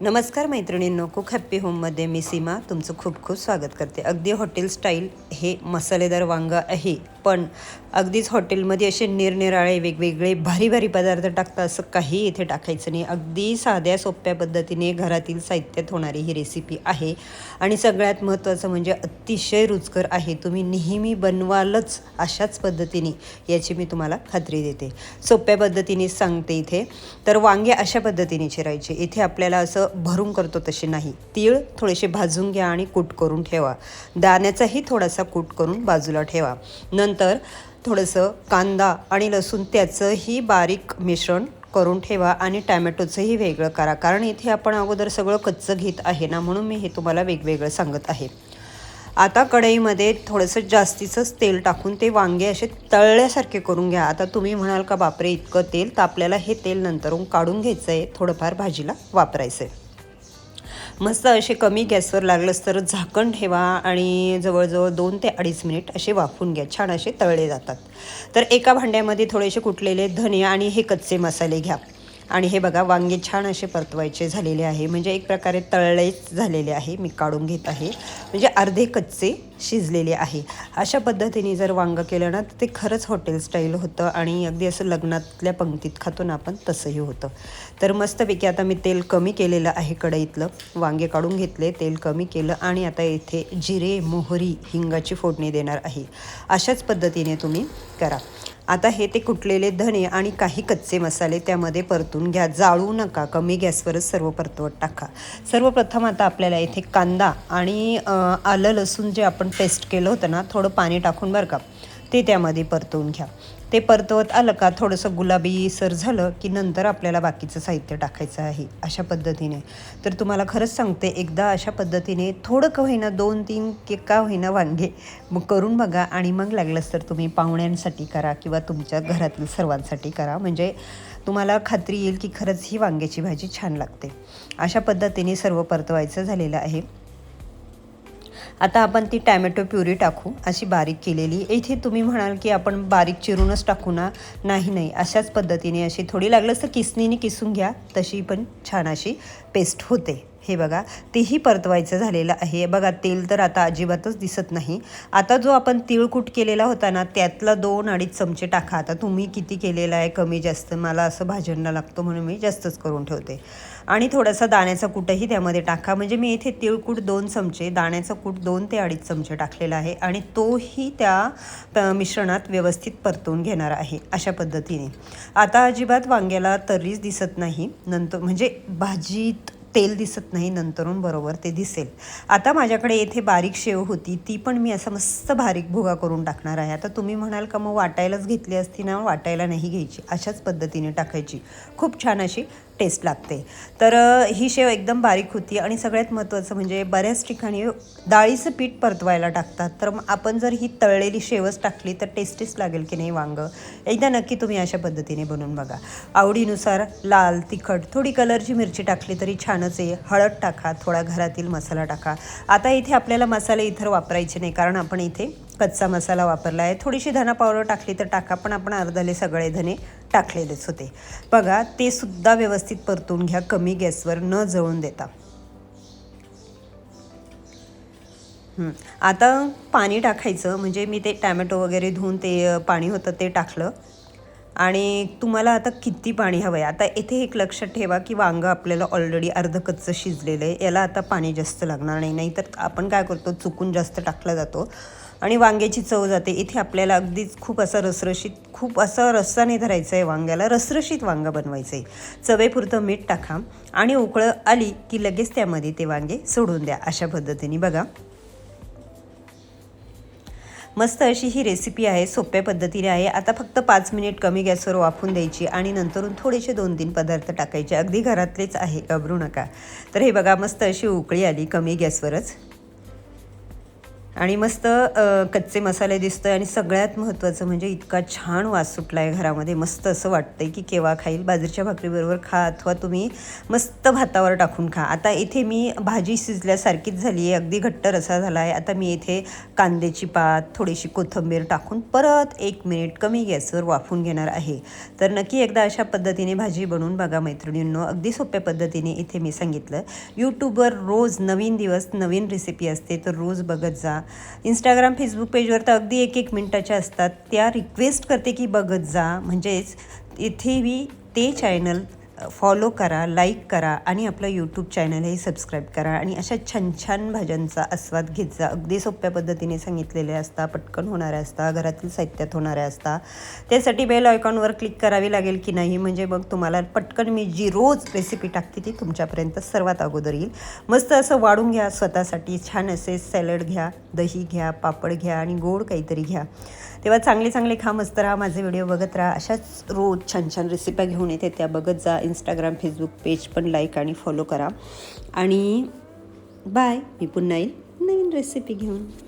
नमस्कार मैत्रिणींनो cook happy होममध्ये मी सीमा तुमचं खूप खूप स्वागत करते. अगदी हॉटेल स्टाईल हे मसालेदार वांग आहे. पण अगदीच हॉटेलमध्ये असे निरनिराळे वेगवेगळे भारी भारी पदार्थ टाकतात असं काही इथे टाकायचं नाही. अगदी साध्या सोप्या पद्धतीने घरातील साहित्यात होणारी ही रेसिपी आहे. आणि सगळ्यात महत्त्वाचं म्हणजे अतिशय रुचकर आहे. तुम्ही नेहमी बनवालच अशाच पद्धतीने याची मी तुम्हाला खात्री देते. सोप्या पद्धतीने सांगते इथे. तर वांगे अशा पद्धतीने चिरायचे. इथे आपल्याला असं भरून करतो तसे नाही. तीळ थोडेसे भाजून घ्या आणि कूट करून ठेवा. दाण्याचाही थोडासा कूट करून बाजूला ठेवा. नंतर थोडंसं कांदा आणि लसूण त्याचंही बारीक मिश्रण करून ठेवा आणि टॅमॅटोचंही वेगळं करा. कारण इथे आपण अगोदर सगळं कच्चं घेत आहे ना म्हणून मी हे तुम्हाला वेगवेगळं सांगत आहे. आता कढईमध्ये थोडंसं जास्तीचंच तेल टाकून ते वांगे असे तळल्यासारखे करून घ्या. आता तुम्ही म्हणाल का बापरे इतकं तेल? तर आपल्याला हे तेल नंतरून काढून घ्यायचं आहे थोडंफार भाजीला वापरायचं आहे मस्त असे कमी गॅसवर लागलंच तर झाकण ठेवा आणि जवळजवळ दोन ते अडीच मिनिट असे वाफून घ्या. छान असे तळले जातात. तर एका भांड्यामध्ये थोडेसे कुटलेले धने आणि हे कच्चे मसाले घ्या. आणि हे बघा वांगे छान असे परतवायचे झालेले आहे. म्हणजे एक प्रकारे तळलेच झालेले आहे. मी काढून घेत आहे. म्हणजे अर्धे कच्चे शिजलेले आहे. अशा पद्धतीने जर वांगं केलं ना तर ते खरंच हॉटेल स्टाईल होतं आणि अगदी असं लग्नातल्या पंक्तीत खातो ना आपण तसंही होतं. तर मस्तपैकी आता मी तेल कमी केलेलं आहे कढईतलं. वांगे काढून घेतले तेल कमी केलं आणि आता इथे जिरे मोहरी हिंगाची फोडणी देणार आहे. अशाच पद्धतीने तुम्ही करा. आता हे ते कुटलेले धणे आणि काही कच्चे मसाले त्यामध्ये परतून घ्या. जाळू नका. कमी गॅसवरच सर्व परतवत टाका. सर्वप्रथम आता आपल्याला इथे कांदा आणि आलं लसूण जे आपण पेस्ट केलं होतं ना थोडं पाणी टाकून बरं का. ते त्यामध्ये परतवून घ्या. ते परतवत आलं का थोडंसं गुलाबी सर झालं की नंतर आपल्याला बाकीचं साहित्य टाकायचं आहे अशा पद्धतीने. तर तुम्हाला खरंच सांगते एकदा अशा पद्धतीने थोडं का होईना दोन तीन के का होईना वांगे मग करून बघा आणि मग लागलंच तर तुम्ही पाहुण्यांसाठी करा किंवा तुमच्या घरातील सर्वांसाठी करा. म्हणजे तुम्हाला खात्री येईल की खरंच ही वांग्याची भाजी छान लागते. अशा पद्धतीने सर्व परतवायचं झालेलं आहे. आता आपण ती टॅमॅटो प्युरी टाकू अशी बारीक केलेली. इथे तुम्ही म्हणाल की आपण बारीक चिरूनच टाकू ना? नाही नाही. अशाच पद्धतीने अशी थोडी लागलंच तर किसनीने किसून घ्या तशी पण छान अशी पेस्ट होते. हे बघा तेही परतवायचं झालेलं आहे. बघा तेल तर आता अजिबातच दिसत नाही. आता जो आपण तिळकूट केलेला होता ना त्यातला दोन अडीच चमचे टाका. आता तुम्ही किती केलेला आहे कमी जास्त? मला असं भाज्यांना लागतो म्हणून मी जास्तच करून ठेवते. आणि थोडासा दाण्याचा कूटही त्यामध्ये टाका. म्हणजे मी इथे तिळकूट दोन चमचे दाण्याचा कूट दोन ते अडीच चमचे टाकलेला आहे आणि तोही त्या मिश्रणात व्यवस्थित परतवून घेणार आहे अशा पद्धतीने. आता अजिबात वांग्याला तरीच दिसत नाही. नंतर म्हणजे भाजीत तेल दिसत नाही नंतरून बरोबर ते दिसेल. आता माझ्याकडे येथे बारीक शेव होती ती पण मी असं मस्त बारीक भुगा करून टाकणार आहे. आता तुम्ही म्हणाल का मग वाटायलाच घेतली असती ना वाटायला नाही घ्यायची अशाच पद्धतीने टाकायची. खूप छान अशी टेस्ट लागते. तर ही शेव एकदम बारीक होती आणि सगळ्यात महत्त्वाचं म्हणजे बऱ्याच ठिकाणी डाळीचं पीठ परतवायला टाकतात. तर मग आपण जर ही तळलेली शेवच टाकली तर टेस्टीच लागेल की नाही वांगं? एकदा नक्की तुम्ही अशा पद्धतीने बनवून बघा. आवडीनुसार लाल तिखट थोडी कलरची मिरची टाकली तरी छानच आहे. हळद टाका थोडा घरातील मसाला टाका. आता इथे आपल्याला मसाले इतर वापरायचे नाही कारण आपण इथे कच्चा मसाला वापरला आहे. थोडीशी धना पावडर टाकली तर टाका पण आपण अर्धले सगळे धने टाकलेलेच होते. बघा ते सुद्धा व्यवस्थित परतून घ्या कमी गॅसवर न जळून देता. आता पाणी टाकायचं म्हणजे मी ते टॅमॅटो वगैरे धुवून ते पाणी होतं ते टाकलं. आणि तुम्हाला आता किती पाणी हवं आहे आता इथे एक लक्षात ठेवा की वांगं आपल्याला ऑलरेडी अर्ध कच्चं शिजलेलं आहे. याला आता पाणी जास्त लागणार नाही. नाहीतर आपण काय करतो? चुकून जास्त टाकला जातो. आणि वांग्याची चव जाते. इथे आपल्याला अगदीच खूप असं रसरशीत खूप असं रस्साने धरायचं आहे वांग्याला. रसरशीत वांगं बनवायचं आहे चवेपुरतं मीठ टाका आणि उकळं आली की लगेच त्यामध्ये ते वांगे सोडून द्या अशा पद्धतीने बघा. मस्त अशी ही रेसिपी आहे सोप्या पद्धतीने आहे. आता फक्त पाच मिनिट कमी गॅसवर वाफून द्यायची आणि नंतरून थोडेसे दोन तीन पदार्थ टाकायचे. अगदी घरातलेच आहे घाबरू नका. तर हे बघा मस्त अशी उकळी आली कमी गॅसवरच. आणि मस्त कच्चे मसाले दिसतोय आणि सगळ्यात महत्त्वाचं म्हणजे इतका छान वास सुटला आहे घरामध्ये. मस्त असं वाटतंय की केव्हा खाईल. बाजरीच्या भाकरीबरोबर खा अथवा तुम्ही मस्त भातावर टाकून खा. आता इथे मी भाजी शिजल्यासारखीच झाली आहे. अगदी घट्ट रसा झाला आहे आता मी इथे कांद्याची पात थोडीशी कोथिंबीर टाकून परत एक मिनिट कमी गॅसवर वाफून घेणार आहे. तर नक्की एकदा अशा पद्धतीने भाजी बनवून बघा मैत्रिणींनो. अगदी सोप्या पद्धतीने इथे मी सांगितलं. यूट्यूबवर रोज नवीन दिवस नवीन रेसिपी असते तर रोज बघत जा. इंस्टाग्राम फेसबुक पेजवर तर अगदी एक एक मिनटाच्या असतात. त्या रिक्वेस्ट करते की बघत जा. म्हणजेच इथेही ते चॅनल फॉलो करा लाईक करा आणि आपलं यूट्यूब चॅनलही सबस्क्राईब करा आणि अशा छान छान भाज्यांचा आस्वाद घेत जा. अगदी सोप्या पद्धतीने सांगितलेले असता पटकन होणाऱ्या असता घरातील साहित्यात होणाऱ्या असता. त्यासाठी बेल आयकॉनवर क्लिक करावी लागेल की नाही? म्हणजे मग तुम्हाला पटकन मी जी रोज रेसिपी टाकते ती तुमच्यापर्यंत सर्वात अगोदर येईल. मस्त असं वाढून घ्या स्वतःसाठी. छान असे सॅलड घ्या दही घ्या पापड घ्या आणि गोड काहीतरी घ्या. तेव्हा चांगले चांगले खा मस्त राहा माझे व्हिडिओ बघत राहा. अशाच रोज छान छान रेसिप्या घेऊन येते त्या बघत जा. इंस्टाग्राम फेसबुक पेज पण लाईक आणि फॉलो करा. आणि बाय मी पुन्हा येईल. नवीन रेसिपी घेऊन.